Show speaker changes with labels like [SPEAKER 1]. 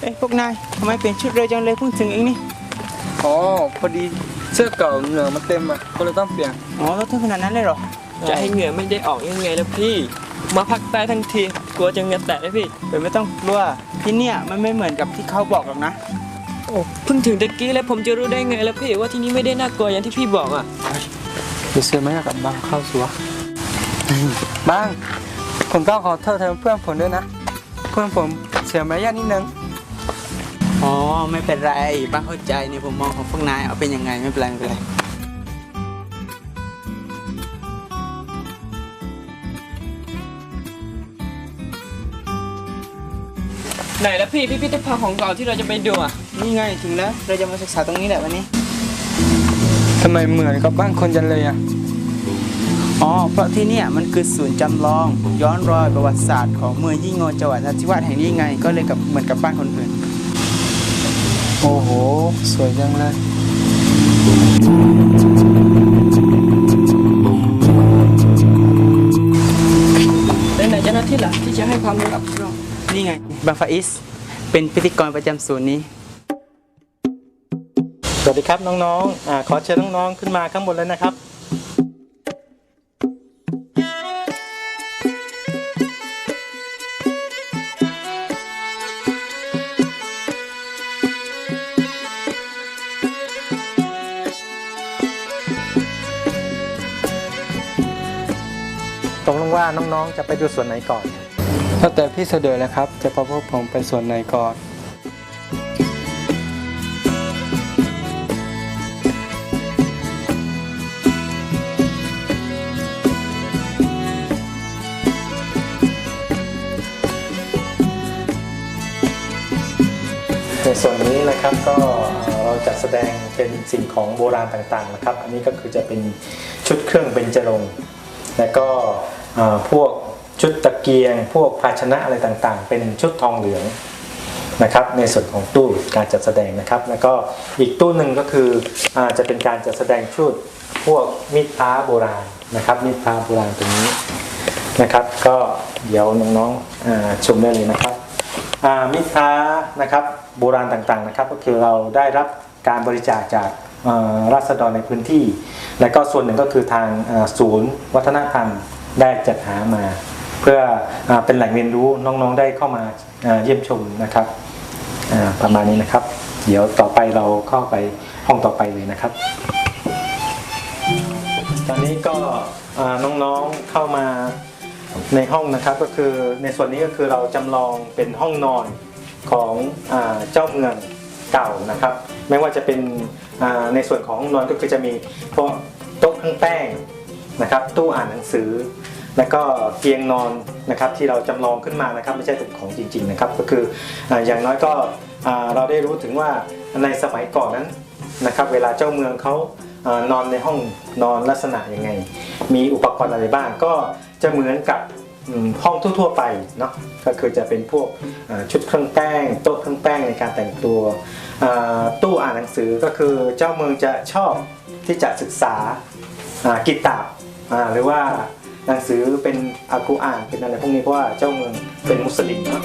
[SPEAKER 1] เอ้ยพวกนายทำไมเปลี่ยนชุดเร็วจังเลยเพิ่งถึงเองนี่
[SPEAKER 2] อ๋อ พอดีเสื้อเก่าเหนือมันเต็มอะ ก็เลยต้องเปลี่ยน
[SPEAKER 1] อ๋อแล้วถึงขนาดนั้นเลยเหรอ
[SPEAKER 3] จะให้เหงื่อไม่ได้ออกยังไงล่ะพี่ มาพักใต้ทั้งที กลัวจะเหงื่อแตกนะพี่
[SPEAKER 1] เดี๋ยวไม่ต้องกลัวที่เนี่ยมันไม่เหมือนกับที่เขาบอกหรอกนะ
[SPEAKER 3] โอ้เพิ่งถึงตะกี้แล้วผมจะรู้ได้ไงล่ะพี่ ว่าที่นี่ไม่ได้น่ากลัวอย่างที่พี่บอกอะ
[SPEAKER 2] ดูเสื้อไหมกับบางเข้าสัวบ้างผมต้องขอโทษแทนเพื่อนผมด้วยนะ เพื่อนผมเสียมารยาทนิดนึง
[SPEAKER 1] อ๋อไม่เป็นไรบ้างเข้าใจในผมมองของพวกนายเอาเป็นยังไงไม่เป็นไรไม่เป็นไร
[SPEAKER 3] ไหนล่ะพี่พิพิธภัณฑ์ของเก่าที่เราจะไปดูอะ
[SPEAKER 1] นี่ไงถึงแล้วเราจะมาศึกษาตรงนี้แหละวันนี้
[SPEAKER 2] ทำไมเหมือนกับบ้านคนจันเลยอะ
[SPEAKER 1] อ๋อเพราะที่เนี่ยมันคือศูนย์จำลอง ย้อนรอยประวัติศาสตร์ของเมืองยี่งโงจังหวัดนราธิวาสแห่งนี้ไง ก็เลยกับเหมือนกับบ้านคนอื่น
[SPEAKER 2] โอ้โห สวยจังเลย
[SPEAKER 3] แล้วไหนเจ้าหน้าที่ล่ะที่จะให้ความรู้กับเรา
[SPEAKER 1] นี่ไงบังฟาอิส เป็นพิธีกรประจำศูนย์นี้
[SPEAKER 4] สวัสดีครับน้องๆอาขอเชิญน้องๆขึ้นมาข้างบนเลยนะครับ ตกลงว่าน้องๆจะไปดูส่วนไหนก่อน
[SPEAKER 2] ถ้าแต่พี่เสดอเลยครับ จะพาพวกผมไปส่วนไหนก่อน
[SPEAKER 4] ในส่วนนี้นะครับก็เอ่อเราจัดแสดงเป็นสิ่งของโบราณต่างๆนะครับ อันนี้ก็คือจะเป็นชุดเครื่องเบญจรงค์และก็เอ่อ พวกชุดตะเกียง พวกภาชนะอะไรต่างๆ เป็นชุดทองเหลืองนะครับในส่วนของตู้การจัดแสดงนะครับ แล้วก็อีกตู้หนึ่งก็คืออจะเป็นการจัดแสดงชุดพวกมีดพร้าโบราณนะครับมีดพร้าโบราณตรงนี้นะครับ ก็เดี๋ยวน้องๆชมได้เลยนะครับมิตรค้านะครับโบราณต่างๆนะครับก็คือเราได้รับการบริจาคจากราษฎรในพื้นที่ และก็ส่วนหนึ่งก็คือทางศูนย์วัฒนธรรม ได้จัดหามา เพื่ออเป็นแหล่งเรียนรู้น้องๆได้เข้ามาเยี่ยมชมนะครับประมาณนี้นะครับ เดี๋ยวต่อไปเราเข้าไปห้องต่อไปเลยนะครับ ตอนนี้ก็น้องๆเข้ามาในห้องนะครับก็คือในส่วนนี้ก็คือเราจำลองเป็นห้องนอนของอเจ้าเมืองเก่านะครับ ไม่ว่าจะเป็นในส่วนของห้องนอนก็คือจะมีโต๊ะเครื่องแป้ง นะครับตู้อ่านหนังสือ แล้วก็เตียงนอนนะครับที่เราจำลองขึ้นมานะครับไม่ใช่เป็นของจริงๆนะครับก็คืออย่างน้อยก็เราได้รู้ถึงว่าในสมัยก่อนนั้นนะครับเวลาเจ้าเมืองเขาอนอนในห้องนอนลักษณะยังไง มีอุปกรณ์อะไรบ้างก็จะเหมือนกับห้องทั่วๆไปเนาะก็คือจะเป็นพวกชุดเครื่องแป้งโต๊ะเครื่องแป้งในการแต่งตัวตู้อ่านหนังสือก็คือเจ้าเมืองจะชอบที่จะศึกษากิตาบ อ่าหรือว่าหนังสือเป็นอัลกุรอานเป็นอะไรพวกนี้เพราะว่าเจ้าเมืองเป็นมุสลิมเนาะ